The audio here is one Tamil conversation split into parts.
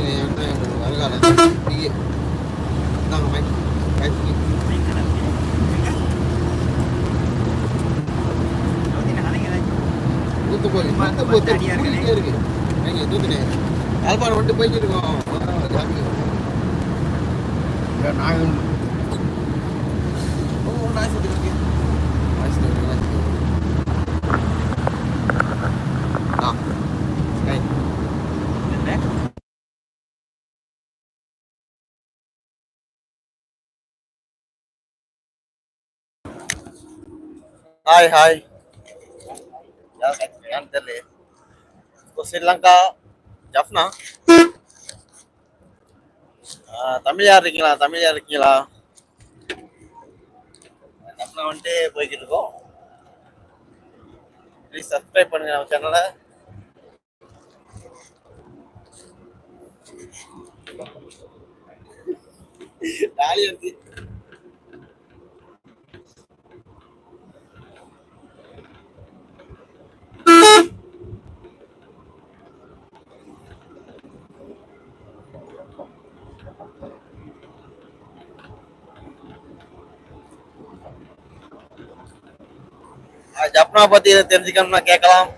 யோசனை என்ன வருகால நீங்க இந்தாங்க மைக் மைக் தூத்து போய் இருக்கு. யாழ்ப்பாணம் இருக்கோம். நாங்கள் நாய்ஸ் இருக்கு ஆ சரி ஹாய் ஹாய் யார் தெரியல இப்போ ஸ்ரீலங்கா ஜப்னா தமிழ் யார் இருக்கீங்களா? தமிழ் யார் இருக்கீங்களா? ஜப்னா வந்துட்டு போய்கிட்டு இருக்கோம். ப்ளீஸ் சப்ஸ்கிரைப் பண்ணுங்க நம்ம சேனலை டாலி வந்து பத்தி தெரிஞ்சுக்கணும்னா கேட்கலாம்.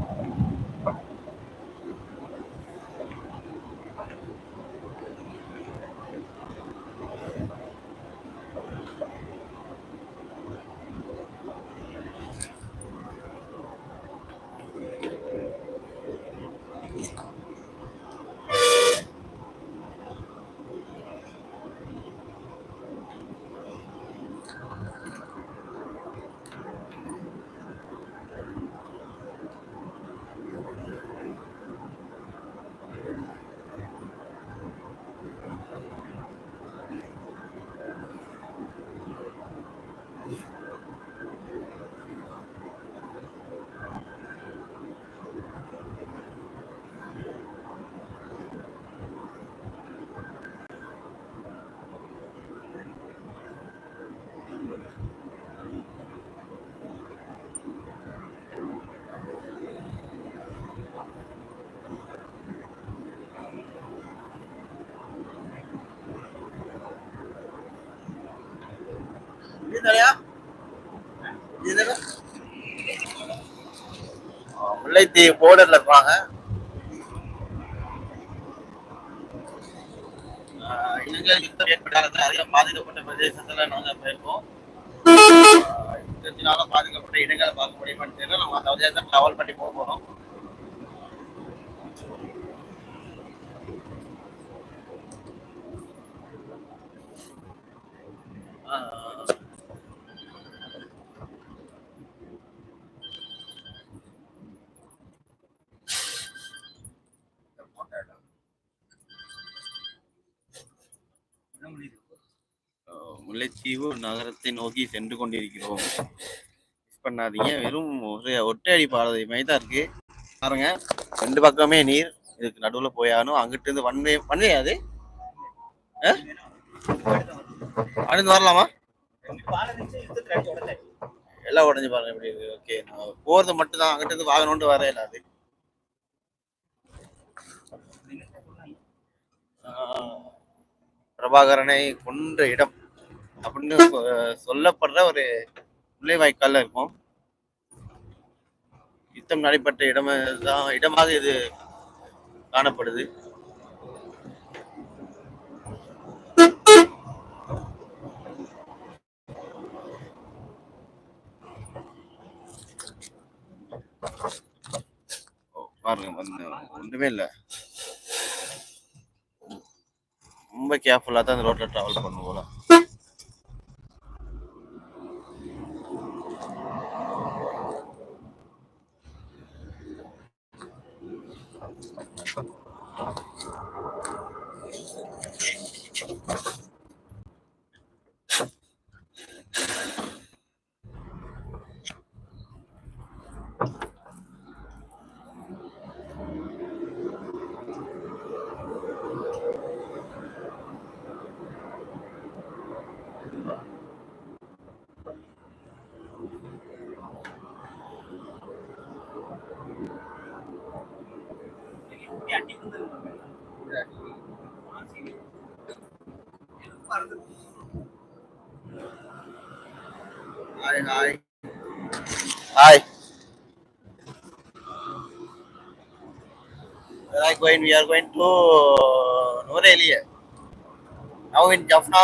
முல்லைத்தீவு போர்டர்ல இருப்பாங்க. இலங்கையில் யுத்தம் ஏற்பட்டால் அதிகம் பாதிக்கப்பட்ட பிரதேசத்துல நாங்க போயிருக்கோம் யுத்தத்தினால பாதிக்கப்பட்ட இடங்களை பார்க்க முடியுமான்னு தெரியல. நம்ம அந்த வழியாக ட்ராவல் பண்ணி போக போறோம். ஆஹ் முல்லைத்தீவு நகரத்தை நோக்கி சென்று கொண்டிருக்கிறோம். மிஸ் பண்ணாதீங்க. வெறும் ஒரு ஒற்றையடி பாதை மாதிரி தான் இருக்கு. பாருங்க. ரெண்டு பக்கமே நீர். இதுக்கு நடுவில் போயாகணும். அங்கிட்டு இருந்து வன்வே வன்வே அது? அங்கிருந்து வரலாமா? எல்லாம் உடஞ்சு பாருங்க. எப்படி இருக்கு. ஓகே. நான் போறது மட்டும் தான் அங்கிட்டு இருந்து வாகனம்ட்டு வர இல்லாது ஆஹ் பிரபாகரனை கொன்ற இடம் அப்படின்னு சொ- சொல்லப்படுற ஒரு முள்ளைவாய்க்கால இருக்கும். யுத்தம் நடைபெற்ற இடம் தான் இடமாக இது காணப்படுது. பாருங்க வந்து ஒன்றுமே இல்லை. ரொம்ப கேர்ஃபுல்லாக தான் அந்த ரோட்டில் ட்ராவல் பண்ணும் போல hi Where are going? We are going to uh, Norelia. Now in Jaffna.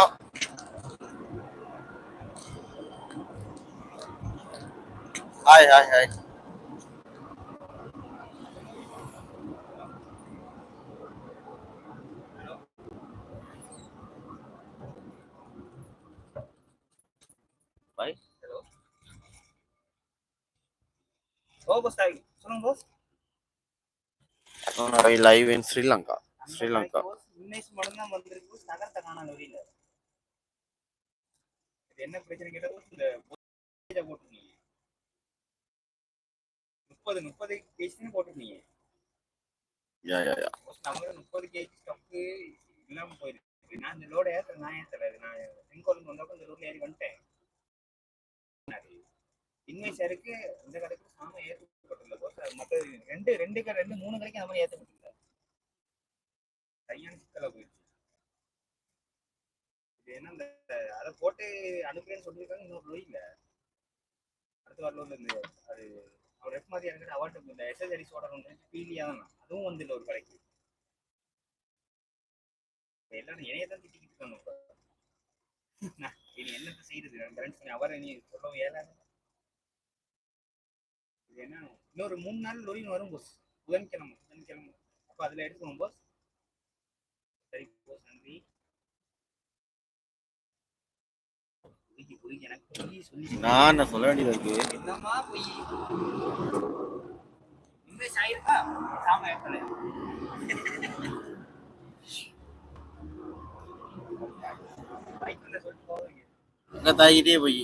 Hi, hi, hi. No, no, I live in Sri Lanka. Sri Lanka. இன்னைக்கு மட்டும் தான் வந்திருக்கு. நகரத்தை காணாம வெளியில இது என்ன பிரச்சனை கேட்டா இந்த போட்டை போட்டிருக்கீங்க முப்பது முப்பது கேஜி போட்டிருக்கீங்க yeah. boss, நம்ம முப்பது கேஜி ஸ்டக்கு இல்லாம போயிருக்கு நான் இந்த லோட ஏத்த நான் ஏத்தல நான் செங்கோலுக்கு வந்தப்ப இந்த லோட்ல ஏறி வந்துட்டேன் இன்வைஸருக்கு இந்த கடைக்கு சாம ஏற்றப்பட்டுள்ள போஸ் மற்ற ரெண்டு ரெண்டு கடை ரெண்டு மூணு கடைக்கு அந்த மாதிரி ஏற்றப்பட்டுள்ள கையான சிக்கலை போயிடுச்சு. இது என்ன இந்த அதை போட்டு அனுப்புறேன்னு சொல்லியிருக்காங்க இன்னொரு லோய் இல்ல. அடுத்த வாரம் இருந்து அது அவர் ரெப் மாதிரி எனக்கு அவார்டு இந்த எஸ்எஸ்எடி சோட பீலியா தான். அதுவும் வந்து ஒரு கடைக்கு. எல்லாரும் என்னைய தான் திட்டிக்கிட்டு இருக்காங்க. இப்ப இனி என்னத்தை செய்யுது நான் கரண்ட் பண்ணி அவரை நீ சொல்லவும் ஏழாது என்ன இன்னொரு மூணு நாள் லொரின்னு வரும் போஸ் புதன்கிழமை புதன்கிழமை. அப்போ அதில் எடுத்துக்கோங்க போஸ் சரி போஸ் நன்றி. நான் சொல்ல வேண்டியது இருக்கு? என்னம்மா பொய்? இங்கிலீஷ் ஆயிருக்கா சாம ஏத்தல சொல்லிட்டு போவீங்க தாய்கிட்டே போய்?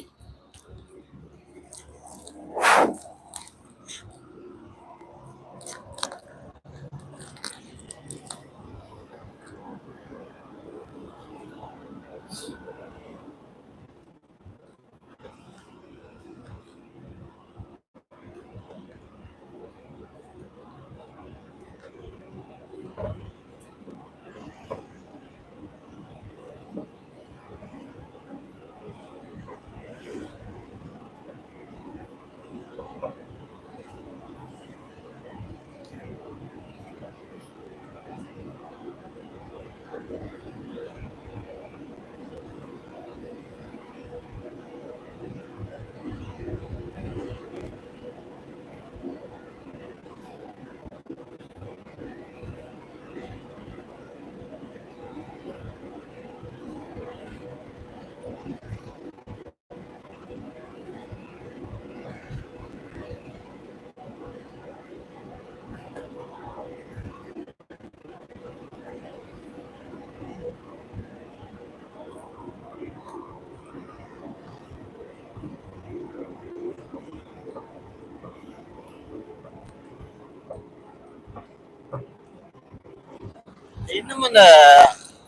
இன்னும் அந்த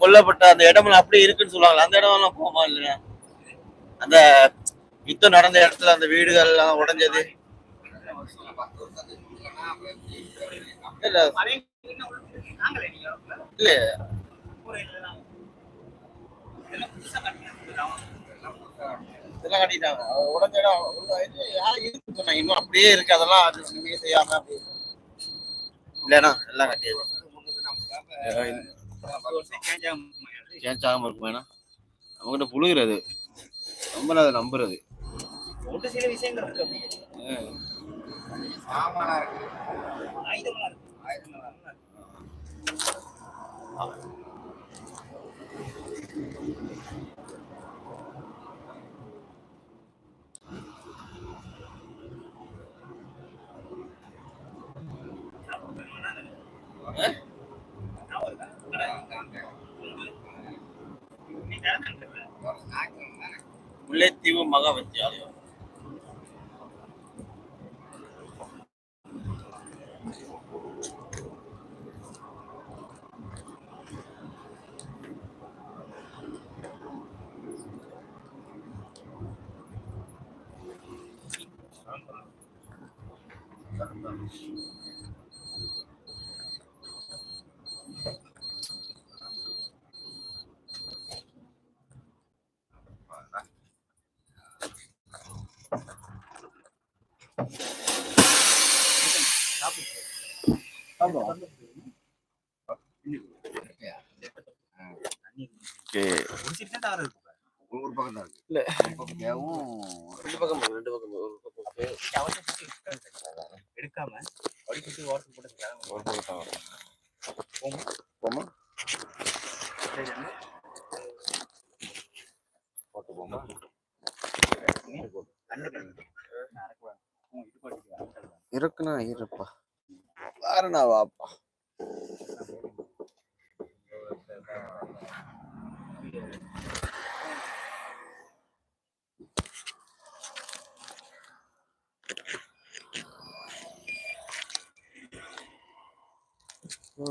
கொல்லப்பட்ட அந்த இடமெல்லாம் அப்படியே இருக்குன்னு சொல்லுவாங்க அந்த இடமெல்லாம் போமா இல்லையா அந்த யுத்தம் நடந்த இடத்துல அந்த வீடுகள் எல்லாம் உடைஞ்சது. இல்ல. இதெல்லாம் கட்டிட்டாங்க. உடஞ்ச இடம் உள்ள யாரும் இருக்குன்னு சொன்னாங்க. இன்னும் அப்படியே இருக்கு அதெல்லாம் அது ஒண்ணுமே செய்யாம அப்படியே. இல்லைண்ணா எல்லாம் கட்டியது சேஞ்ச் ஆகாம இருக்குமேண்ணா அவங்ககிட்ட புழுகிறது. நம்மள அதை நம்புறது. ஒரு சில விஷயங்கள் இருக்கு ஆயுதமா முல்லைத்தீவு மகா வித்தியாலயம் Thank you. ஒரு பக்கம் தான் இருக்கு ஒரு பக்கம் ரெண்டு பக்கம் ரெண்டு பக்கம் ஒரு பக்கம் எடுக்காம அப்படி ஓரத்துக்கு போட்டு ஒரு பக்கம் தான் வரும். போமா? போமா போட்டு போமா இருக்குண்ணா இருப்பா. வேறண்ணா வாப்பா ஓ.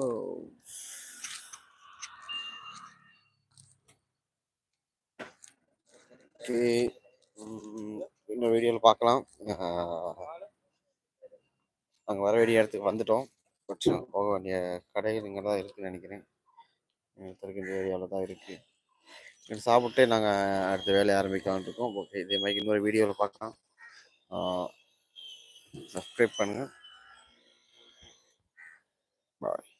ஓகே. இன்னொரு வீடியோவில் பார்க்கலாம். அங்கே வர வேண்டிய இடத்துக்கு வந்துட்டோம். கொஞ்சம் போக வேண்டிய கடைகள் இங்கே தான் இருக்குதுன்னு நினைக்கிறேன். எங்களுக்கு இந்த ஏரியாவில் தான் இருக்குது சாப்பிட்டு நாங்கள் அடுத்த வேலையை ஆரம்பிக்கலான் இருக்கோம். ஓகே இதே மாதிரி இன்னொரு வீடியோவில் பார்க்கலாம். சப்ஸ்கிரைப் பண்ணுங்கள் பாய்.